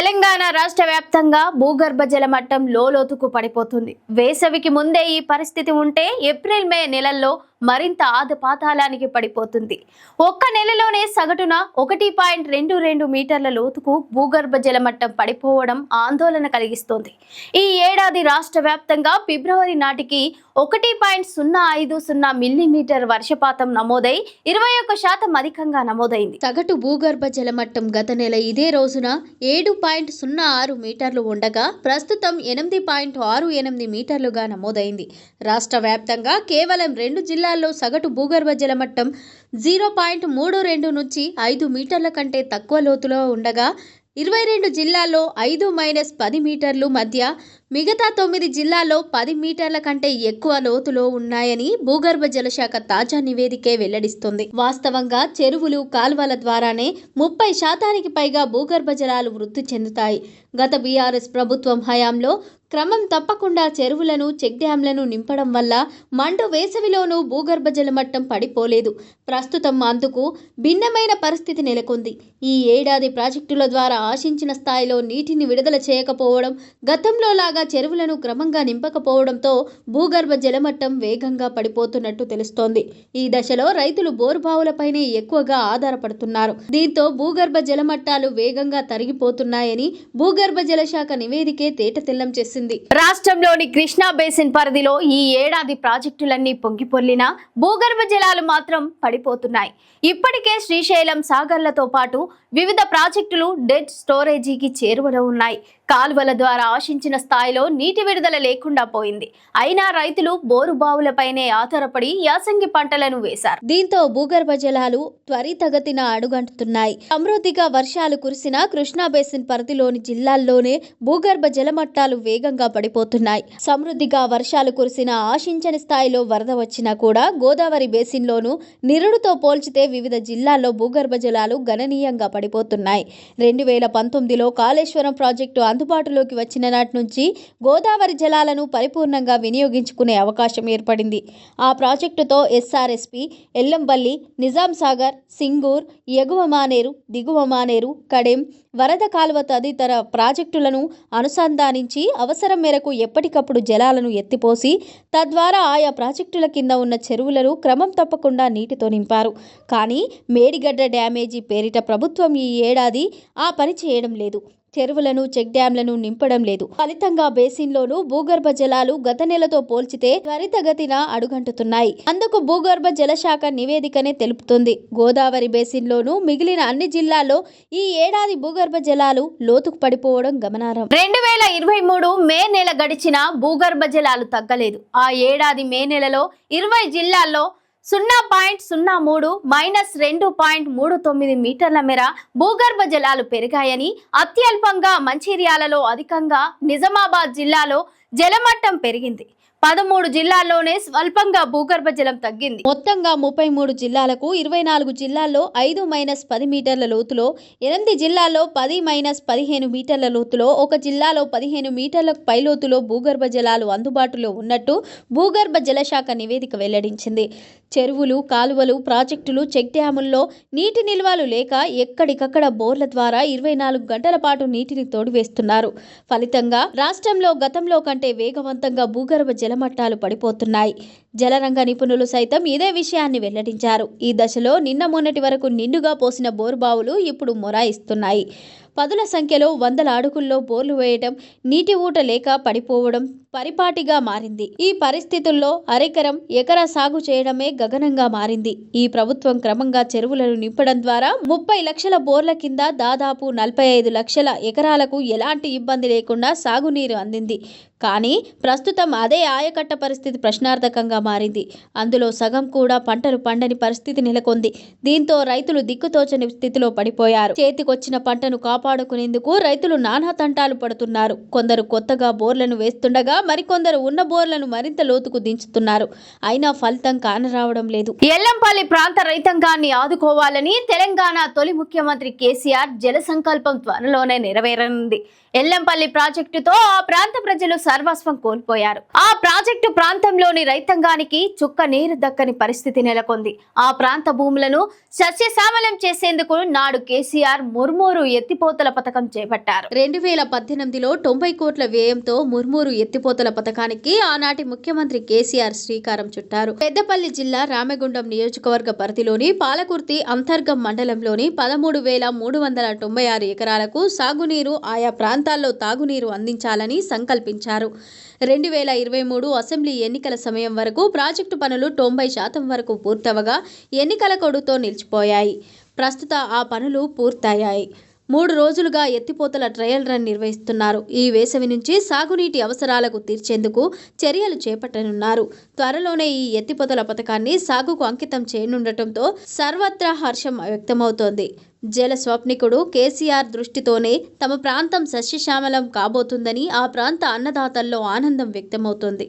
తెలంగాణ రాష్ట్ర వ్యాప్తంగా భూగర్భ జల మట్టం లోతుకు పడిపోతుంది. వేసవికి ముందే ఈ పరిస్థితి ఉంటే ఏప్రిల్ మే నెలల్లో మరింత ఆదపాతాళానికి పడిపోతుంది. ఒక్క నెలలోనే సగటున ఒకటి పాయింట్ రెండు రెండు మీటర్ల లోతుకు భూగర్భ జల మట్టం పడిపోవడం ఆందోళన కలిగిస్తోంది. ఈ ఏడాది రాష్ట్ర వ్యాప్తంగా ఫిబ్రవరి నాటికి ఒకటి పాయింట్ సున్నా ఐదు సున్నా మిల్లీమీటర్ వర్షపాతం నమోదై ఇరవై ఒక్క శాతం అధికంగా నమోదైంది. సగటు భూగర్భ జలమట్టం గత నెల ఇదే రోజున ఏడు పాయింట్ సున్నా ఆరు మీటర్లు ఉండగా ప్రస్తుతం ఎనిమిది పాయింట్ ఆరు ఎనిమిది మీటర్లుగా నమోదైంది. రాష్ట్ర వ్యాప్తంగా కేవలం రెండు జిల్లాల్లో సగటు భూగర్భ జలమట్టం జీరో పాయింట్ మూడు రెండు నుంచి ఐదు మీటర్ల కంటే తక్కువ లోతులో ఉండగా ఇరవై రెండు జిల్లాల్లో ఐదు మైనస్ పది మీటర్లు మధ్య మిగతా తొమ్మిది జిల్లాల్లో పది మీటర్ల కంటే ఎక్కువ లోతులో ఉన్నాయని భూగర్భ జలశాఖ తాజా నివేదికే వెల్లడిస్తుంది. వాస్తవంగా చెరువులు కాల్వల ద్వారానే ముప్పై శాతానికి పైగా భూగర్భ జలాలు వృద్ధి చెందుతాయి. గత బీఆర్ఎస్ ప్రభుత్వం హయాంలో క్రమం తప్పకుండా చెరువులను చెక్ డ్యాంలను నింపడం వల్ల మండు వేసవిలోనూ భూగర్భ జలమట్టం పడిపోలేదు. ప్రస్తుతం అందుకు భిన్నమైన పరిస్థితి నెలకొంది. ఈ ఏడాది ప్రాజెక్టుల ద్వారా ఆశించిన స్థాయిలో నీటిని విడుదల చేయకపోవడం గతంలో లాగా చెరువులను క్రమంగా నింపకపోవడంతో భూగర్భ జలమట్టం వేగంగా పడిపోతున్నట్టు తెలుస్తోంది. ఈ దశలో రైతులు బోరుబావులపైనే ఎక్కువగా ఆధారపడుతున్నారు. దీంతో భూగర్భ జలమట్టాలు వేగంగా తరిగిపోతున్నాయని భూగర్భ జలశాఖ నివేదికే తేటతెల్లం చేసింది. రాష్ట్రంలోని కృష్ణా బేసిన్ పరిధిలో ఈ ఏడాది ప్రాజెక్టులన్నీ పొంగిపొర్లినా భూగర్భ జలాలు మాత్రం పడిపోతున్నాయి. ఇప్పటికే శ్రీశైలం సాగర్లతో పాటు వివిధ ప్రాజెక్టులు డెడ్ స్టోరేజీకి చేరువలో ఉన్నాయి. కాలువల ద్వారా ఆశించిన స్థాయిలో నీటి విడుదల లేకుండా పోయింది. అయినా రైతులు బోరు బావులపైనే ఆధారపడి యాసంగి పంటలను వేశారు. దీంతో భూగర్భ జలాలు త్వరితగతిన అడుగంటుతున్నాయి. సమృద్ధిగా వర్షాలు కురిసిన కృష్ణా బేసిన్ పరిధిలోని జిల్లాల్లోనే భూగర్భ జలమట్టాలు వేగంగా పడిపోతున్నాయి. సమృద్ధిగా వర్షాలు కురిసిన ఆశించని స్థాయిలో వరద వచ్చినా కూడా గోదావరి బేసిన్లోనూ నిరుడుతో పోల్చితే వివిధ జిల్లాల్లో భూగర్భ జలాలు గణనీయంగా పడిపోతున్నాయి. రెండు వేల పంతొమ్మిదిలో కాళేశ్వరం ప్రాజెక్టు అందుబాటులోకి వచ్చిన నాటి నుంచి గోదావరి జలాలను పరిపూర్ణంగా వినియోగించుకునే అవకాశం ఏర్పడింది. ఆ ప్రాజెక్టుతో ఎస్ఆర్ఎస్పి ఎల్లంబల్లి నిజాం సాగర్ సింగూర్ ఎగువ మానేరు దిగువ మానేరు కడెం వరద కాలువ తదితర ప్రాజెక్టులను అనుసంధానించి అవసరం మేరకు ఎప్పటికప్పుడు జలాలను ఎత్తిపోసి తద్వారా ఆయా ప్రాజెక్టుల కింద ఉన్న చెరువులను క్రమం తప్పకుండా నీటితో నింపారు. కానీ మేడిగడ్డ డ్యామేజీ పేరిట ప్రభుత్వం ఈ ఏడాది ఆ పని చేయడం లేదు. చెరువులను చెక్ డ్యాంలను నింపడం లేదు. ఫలితంగా బేసిన్లోనూ భూగర్భ జలాలు గత నెలతో పోల్చితే త్వరితగతిన అడుగంటుతున్నాయి. అందుకు భూగర్భ జలశాఖ నివేదికనే తెలుపుతుంది. గోదావరి బేసిన్లోనూ మిగిలిన అన్ని జిల్లాల్లో ఈ ఏడాది భూగర్భ జలాలు లోతుకు పడిపోవడం గమనార్హం. రెండు వేల ఇరవై మూడు మే నెల గడిచిన భూగర్భ జలాలు తగ్గలేదు. ఆ ఏడాది మే నెలలో ఇరవై జిల్లాల్లో సున్నా పాయింట్ సున్నా మూడు మైనస్ రెండు పాయింట్ మూడు తొమ్మిది మీటర్ల మేర భూగర్భ జలాలు పెరిగాయని అత్యల్పంగా మంచిర్యాలలో అధికంగా నిజామాబాద్ జిల్లాలో జలమట్టం పెరిగింది. పదమూడు జిల్లాల్లోనే స్వల్పంగా భూగర్భ జలం తగ్గింది. మొత్తంగా ముప్పై మూడు జిల్లాలకు ఇరవై నాలుగు జిల్లాల్లో ఐదు మైనస్ పది మీటర్ల లోతులో ఎనిమిది జిల్లాల్లో పది మైనస్ పదిహేను మీటర్ల లోతులో ఒక జిల్లాలో పదిహేను మీటర్లకు పైలోతులో భూగర్భ జలాలు అందుబాటులో ఉన్నట్టు భూగర్భ జలశాఖ నివేదిక వెల్లడించింది. చెరువులు కాలువలు ప్రాజెక్టులు చెక్ డ్యాముల్లో నీటి నిల్వలు లేక ఎక్కడికక్కడ బోర్ల ద్వారా ఇరవై నాలుగు గంటల పాటు నీటిని తోడివేస్తున్నారు. ఫలితంగా రాష్ట్రంలో గతంలో కంటే వేగవంతంగా భూగర్భ జలమట్టాలు పడిపోతున్నాయి. జలరంగ నిపుణులు సైతం ఇదే విషయాన్ని వెల్లడించారు. ఈ దశలో నిన్న మొన్నటి వరకు నిండుగా పోసిన బోరుబావులు ఇప్పుడు మొరాయిస్తున్నాయి. పదుల సంఖ్యలో వందల అడుగుల్లో బోర్లు వేయడం నీటి ఊట లేక పడిపోవడం పరిపాటిగా మారింది. ఈ పరిస్థితుల్లో అరెకరం ఎకరా సాగు చేయడమే గగనంగా మారింది. ఈ ప్రభుత్వం క్రమంగా చెరువులను నింపడం ద్వారా ముప్పై లక్షల బోర్ల కింద దాదాపు నలభై ఐదు లక్షల ఎకరాలకు ఎలాంటి ఇబ్బంది లేకుండా సాగునీరు అందింది. కానీ ప్రస్తుతం అదే ఆయకట్ట పరిస్థితి ప్రశ్నార్థకంగా మారింది. అందులో సగం కూడా పంటలు పండని పరిస్థితి నెలకొంది. దీంతో రైతులు దిక్కుతోచని స్థితిలో పడిపోయారు. చేతికొచ్చిన పంటను కాపాడుకునేందుకు రైతులు నానా తంటాలు పడుతున్నారు. కొందరు కొత్తగా బోర్లను వేస్తుండగా మరికొందరు ఉన్న బోర్లను మరింత లోతుకు దించుతున్నారు. అయినా ఫలితం కానరావడం లేదు. ఎల్లంపల్లి ప్రాంత రైతాంగాన్ని ఆదుకోవాలని తెలంగాణ తొలి ముఖ్యమంత్రి కేసీఆర్ జల సంకల్పం త్వరలోనే నెరవేరనుంది. ఎల్లంపల్లి ప్రాజెక్టుతో ఆ ప్రాంత ప్రజలు సర్వస్వం కోల్పోయారు. ఆ ప్రాజెక్టు ప్రాంతంలోని రైతాంగానికి చుక్క నీరు దక్కని పరిస్థితి నెలకొంది. ఆ ప్రాంత భూములను సస్యశ్యామలం చేసేందుకు నాడు కేసీఆర్ ముర్మూరు ఎత్తిపోతల పథకం చేపట్టారు. రెండు వేల పద్దెనిమిదిలో తొంభై కోట్ల వ్యయంతో ముర్మూరు ఎత్తిపోతల పథకానికి ఆనాటి ముఖ్యమంత్రి కేసీఆర్ శ్రీకారం చుట్టారు. పెద్దపల్లి జిల్లా రామగుండం నియోజకవర్గ పరిధిలోని పాలకుర్తి అంతర్గం మండలంలోని పదమూడు వేల మూడు వందల తొంభై ఆరు ఎకరాలకు సాగునీరు ఆయా ప్రాంతాల్లో తాగునీరు అందించాలని సంకల్పించారు. రెండు వేల ఇరవై మూడు అసెంబ్లీ ఎన్నికల సమయం వరకు ప్రాజెక్టు పనులు తొంభై శాతం వరకు పూర్తవగా ఎన్నికల కొడుతో నిలిచిపోయాయి. ప్రస్తుత ఆ పనులు పూర్తయ్యాయి. మూడు రోజులుగా ఎత్తిపోతల ట్రయల్ రన్ నిర్వహిస్తున్నారు. ఈ వేసవి నుంచి సాగునీటి అవసరాలకు తీర్చేందుకు చర్యలు చేపట్టనున్నారు. త్వరలోనే ఈ ఎత్తిపోతల పథకాన్ని సాగుకు అంకితం చేయనుండటంతో సర్వత్రా హర్షం వ్యక్తమవుతోంది. జల స్వప్నికుడు కేసీఆర్ దృష్టితోనే తమ ప్రాంతం సస్యశ్యామలం కాబోతుందని ఆ ప్రాంత అన్నదాతల్లో ఆనందం వ్యక్తమవుతోంది.